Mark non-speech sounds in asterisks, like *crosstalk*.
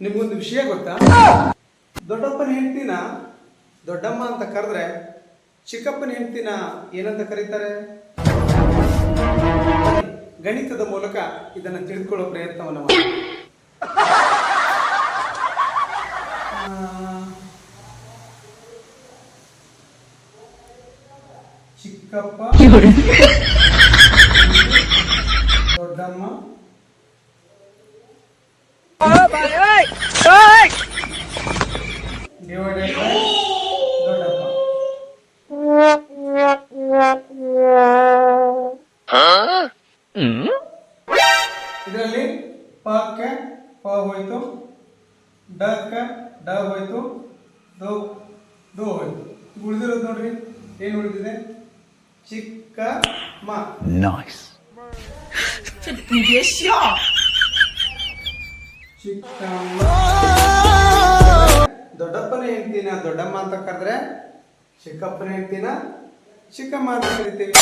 ನಿಮ್ಗೊಂದು ವಿಷಯ ಗೊತ್ತಾ? ದೊಡ್ಡಪ್ಪನ ಹೆಂಡ್ತಿನ ದೊಡ್ಡಮ್ಮ ಅಂತ ಕರೆದ್ರೆ ಚಿಕ್ಕಪ್ಪನ ಹೆಂಡ್ತಿನ ಏನಂತ ಕರೀತಾರೆ? ಗಣಿತದ ಮೂಲಕ ಇದನ್ನು ತಿಳಿದುಕೊಳ್ಳೋ ಪ್ರಯತ್ನವನ್ನು ಮಾಡಿ. ಚಿಕ್ಕಪ್ಪ. *laughs* ಇದರಲ್ಲಿ ಪಾಕ್ಕೆ ಪ ಹೋಯಿತು ಡಕ್ಕೆ ಡ ಹೋಯಿತು ದೋ ದೋ ಹೋಯಿತು. ಉಳಿದಿರೋದು ನೋಡ್ರಿ ಏನ್ ಉಳಿದಿದೆ? ಚಿಕ್ಕ ಮ. ನಾಯ್ಸ್ ಚಿಕ್ಕಮ್ಮ ದೊಡ್ಡಪ್ಪನ ಹೇಳ್ತೀನ ದೊಡ್ಡಮ್ಮ ಅಂತ ಕರೆದ್ರೆ ಚಿಕ್ಕಪ್ಪನ ಹೇಳ್ತೀನ ಚಿಕ್ಕಮ್ಮ ಅಂತ ಕರಿತೀವಿ.